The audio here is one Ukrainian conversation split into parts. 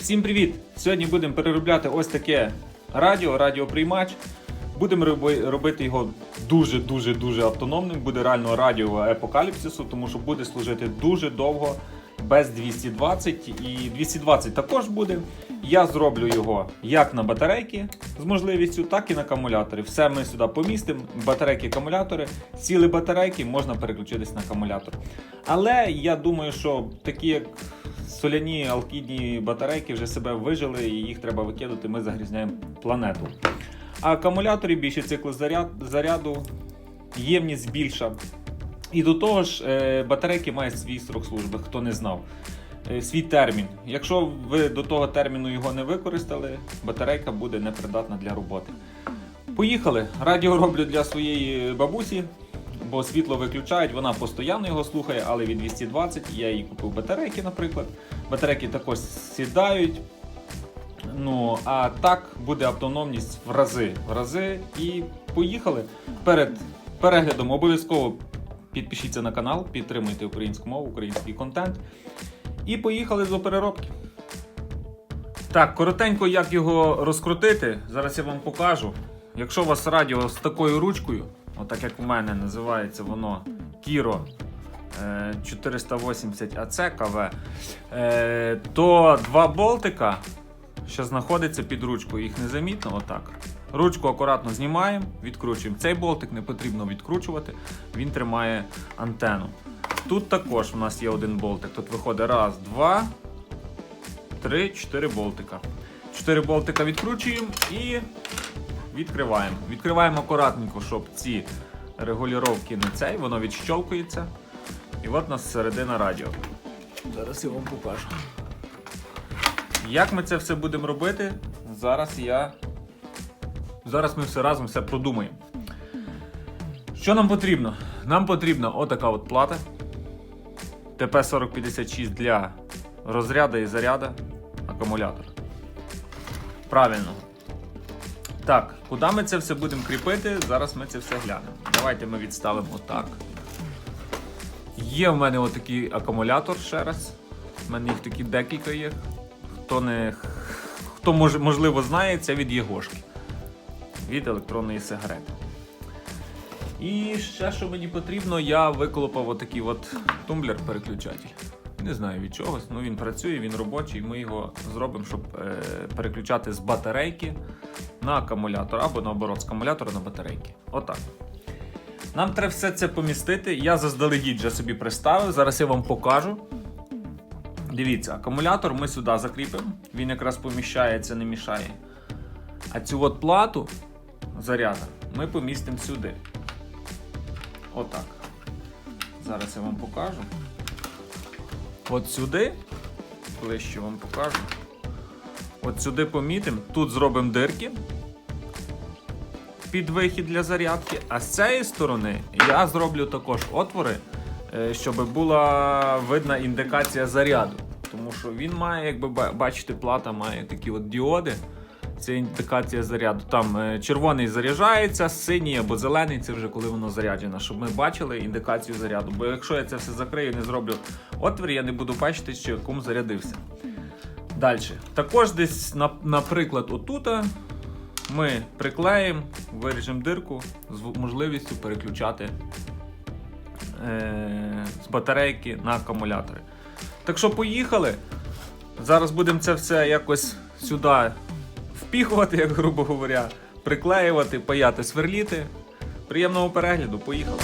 Всім привіт! Сьогодні будемо переробляти ось таке радіо, радіоприймач. Будемо робити його дуже дуже дуже автономним. Буде реально радіо епокаліпсису, тому що буде служити дуже довго без 220 і 220 також буде. Я зроблю його як на батарейки з можливістю, так і на акумулятори. Все ми сюди помістимо. Батарейки, акумулятори. Сіли батарейки, можна переключитись на акумулятор. Але я думаю, що такі як соляні алкідні батарейки вже себе вижили і їх треба викидати. Ми загрізняємо планету. А акумулятори більше цикл заряд, заряду, ємність більша. І до того ж, е, батарейки мають свій срок служби, хто не знав. Е, Свій термін. Якщо ви до того терміну його не використали, батарейка буде непридатна для роботи. Поїхали. Радіо роблю для своєї бабусі, бо світло виключають, вона постійно його слухає, але від 220 я їй купив батарейки, наприклад. Батарейки також сідають. Ну, а так буде автономність в рази. В рази. І поїхали. Перед переглядом обов'язково підпишіться на канал, підтримуйте українську мову, український контент. І поїхали до переробки. Так, коротенько, як його розкрутити, зараз я вам покажу. Якщо у вас радіо з такою ручкою, отак як у мене називається воно е, 480 AC КВ, е, то два болтика, що знаходиться під ручкою, їх незамітно, отак. Ручку акуратно знімаємо, відкручуємо. Цей болтик не потрібно відкручувати, він тримає антенну. Тут також у нас є один болтик. Тут виходить раз, два, три, чотири болтика. Чотири болтика відкручуємо і відкриваємо. Відкриваємо акуратненько, щоб ці регулювання не цей, воно відщолкується. І от у нас середина радіо. Зараз я вам покажу. Як ми це все будемо робити? Зараз я. Зараз ми все разом все продумаємо. Що нам потрібно? Нам потрібна отака от плата. ТП-4056 для розряду і заряду акумулятора. Правильно. Так, куди ми це все будемо кріпити? Зараз ми це все глянемо. Давайте ми відставимо отак. Є в мене отакий акумулятор ще раз. У мене їх такі декілька є. Хто не хто мож, можливо знає, це від Єгошки. Від електронної сигарети. І ще, що мені потрібно, я виколопав отакий от тумблер переключатель. Не знаю від чогось, ну він працює, він робочий. Ми його зробимо, щоб е, переключати з батарейки на акумулятор або наоборот, з акумулятора на батарейки. Отак. Нам треба все це помістити. Я заздалегідь вже собі приставив. Зараз я вам покажу. Дивіться, акумулятор ми сюди закріпимо. Він якраз поміщається, не мішає. А цю от плату заряда ми помістимо сюди. Отак. Зараз я вам покажу. От сюди, ближче вам покажу. От сюди помітимо, тут зробимо дирки під вихід для зарядки, а з цієї сторони я зроблю також отвори, е, щоб була видна індикація заряду. Тому що він має, якби ба- бачите, плата має такі от діоди. Це індикація заряду. Там е, червоний заряджається, синій або зелений це вже коли воно заряджено, щоб ми бачили індикацію заряду. Бо якщо я це все закрию, не зроблю отвір, я не буду бачити, що кому зарядився. Далі. Також десь, наприклад, отута ми приклеїмо, виріжемо дирку з можливістю переключати е- з батарейки на акумулятори. Так що поїхали. Зараз будемо це все якось сюди впіхувати, як грубо говоря, приклеювати, паяти, сверліти. Приємного перегляду, поїхали.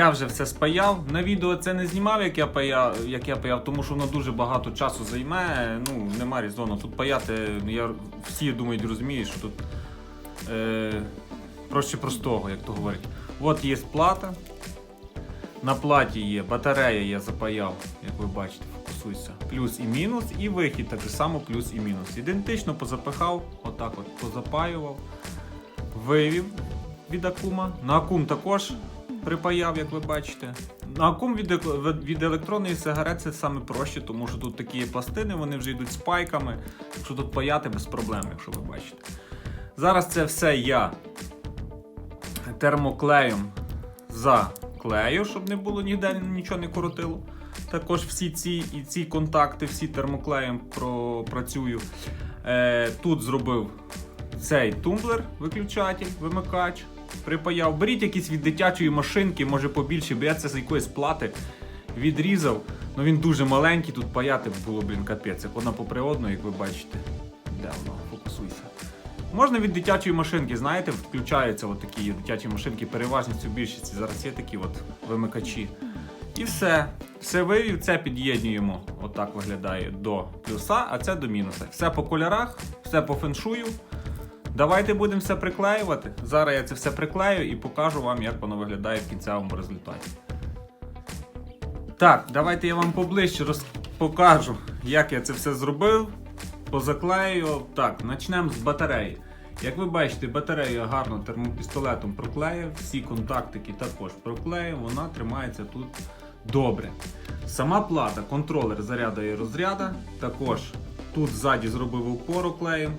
Я вже все спаяв. На відео це не знімав, як я паяв, як я паяв, тому що воно дуже багато часу займе. Ну, нема різону. Тут паяти, я, всі думають, розуміють, що тут е, проще простого, як то говорять. От є плата. На платі є батарея, я запаяв, як ви бачите, фокусуйся. Плюс і мінус, і вихід так само плюс і мінус. Ідентично позапихав, отак от позапаював, вивів від акума. На акум також припаяв, як ви бачите. На акум від, від електронної сигарети це саме проще, тому що тут такі пластини, вони вже йдуть з пайками. Якщо тут паяти без проблем, якщо ви бачите. Зараз це все я термоклеєм заклею, щоб не було ніде нічого не коротило. Також всі ці і ці контакти, всі термоклеєм пропрацюю. Е, тут зробив цей тумблер, виключатель, вимикач. Припаяв. Беріть якісь від дитячої машинки, може побільше, бо я це з якоїсь плати відрізав. Ну він дуже маленький, тут паяти було, блін, капець. Як вона поприродно, як ви бачите. Де воно? Фокусуйся. Можна від дитячої машинки, знаєте, включаються от такі дитячі машинки, переважністю більшості. Зараз є такі от вимикачі. І все. Все вивів, це під'єднуємо. Отак виглядає до плюса, а це до мінуса. Все по кольорах, все по феншую. Давайте будемо все приклеювати. Зараз я це все приклею і покажу вам, як воно виглядає в кінцевому результаті. Так, давайте я вам поближче роз... покажу, як я це все зробив. Позаклею. Так, почнемо з батареї. Як ви бачите, батарею я гарно термопістолетом проклеїв, всі контактики також проклеїв, вона тримається тут добре. Сама плата, контролер заряду і розряда. Також тут ззаді зробив опору клеєм.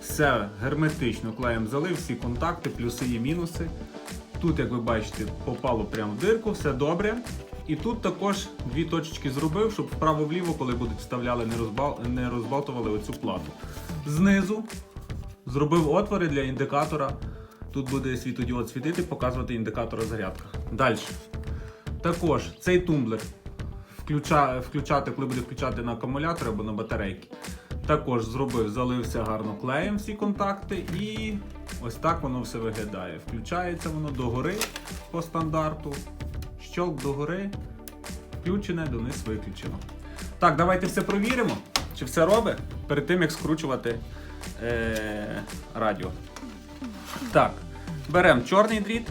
Все герметично клеєм залив, всі контакти, плюси і мінуси. Тут, як ви бачите, попало прямо в дирку, все добре. І тут також дві точечки зробив, щоб вправо-вліво, коли будуть вставляли, не, розбал... не розбалтували оцю плату. Знизу зробив отвори для індикатора. Тут буде світодіод світити, показувати індикатор зарядка. Далі. Також цей тумблер включа... включати, коли буде включати на акумулятор або на батарейки. Також зробив, залився гарно клеєм всі контакти і ось так воно все виглядає. Включається воно догори по стандарту. Щолк догори, включене, дониз виключено. Так, давайте все провіримо, чи все робить перед тим, як скручувати е- радіо. Так, беремо чорний дріт.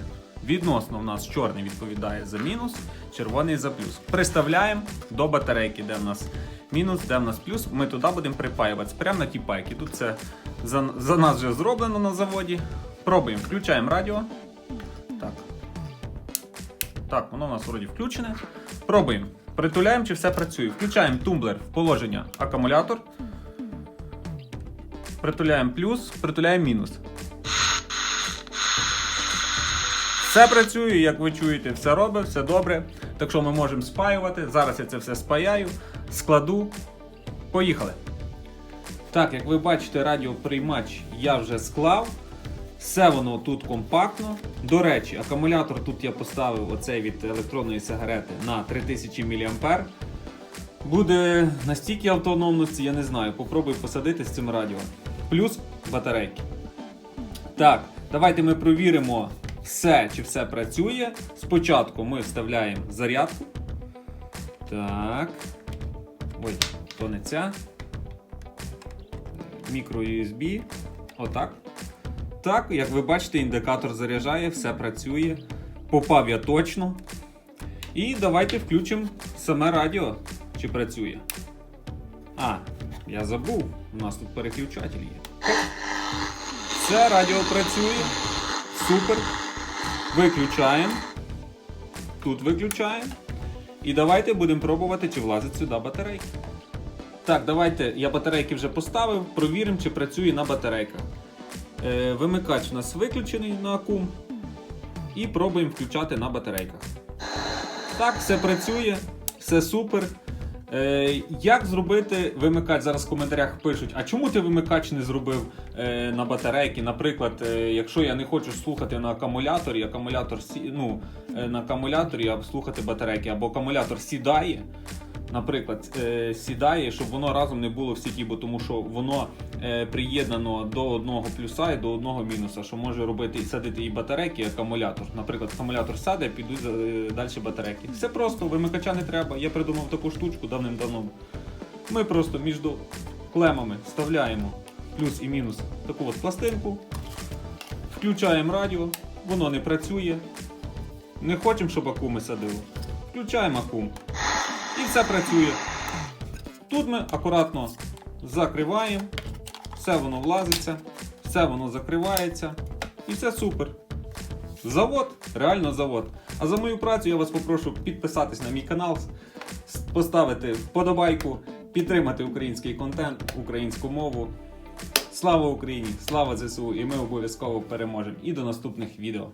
Відносно в нас чорний відповідає за мінус, червоний за плюс. Приставляємо до батарейки, де в нас мінус, де в нас плюс. Ми туди будемо припаюватися прямо на ті пайки. Тут це за, за нас вже зроблено на заводі. Пробуємо, включаємо радіо. Так. Так, воно у нас вроді включене. Пробуємо. Притуляємо, чи все працює. Включаємо тумблер в положення акумулятор. Притуляємо плюс, притуляємо мінус. Все працює, як ви чуєте, все робить, все добре. Так що ми можемо спаювати. Зараз я це все спаяю, складу. Поїхали. Так, як ви бачите, радіоприймач я вже склав. Все воно тут компактно. До речі, акумулятор тут я поставив оцей від електронної сигарети на 3000 мА. Буде настільки автономності, я не знаю. Попробуй посадити з цим радіо. Плюс батарейки. Так, давайте ми провіримо все, чи все працює. Спочатку ми вставляємо зарядку. Так. Ой, то не ця. Мікро USB. Отак. Так, як ви бачите, індикатор заряджає, все працює. Попав я точно. І давайте включимо саме радіо, чи працює. А, я забув, у нас тут переключатель є. Все, радіо працює. Супер. Виключаємо. Тут виключаємо. І давайте будемо пробувати, чи влазить сюди батарейки. Так, давайте я батарейки вже поставив, провіримо, чи працює на батарейках. Е, вимикач у нас виключений на акум. І пробуємо включати на батарейках. Так, все працює, все супер. Е, як зробити вимикач? Зараз в коментарях пишуть, а чому ти вимикач не зробив е, на батарейки? Наприклад, е, якщо я не хочу слухати на акумуляторі, акумулятор сі- ну, е, на акумуляторі слухати батарейки, або акумулятор сідає, наприклад, е, сідає, щоб воно разом не було в сіті, бо тому що воно е, приєднано до одного плюса і до одного мінуса, що може робити і садити і батарейки, і акумулятор. Наприклад, акумулятор сяде, підуть е, далі батарейки. Все просто, вимикача не треба. Я придумав таку штучку давним-давно. Ми просто між клемами вставляємо плюс і мінус таку от пластинку, включаємо радіо, воно не працює. Не хочемо, щоб акуми садило. Включаємо акум. Все працює. Тут ми акуратно закриваємо, все воно влазиться, все воно закривається. І все супер. Завод, реально завод. А за мою працю я вас попрошу підписатись на мій канал, поставити вподобайку, підтримати український контент, українську мову. Слава Україні! Слава ЗСУ! І ми обов'язково переможемо. І до наступних відео.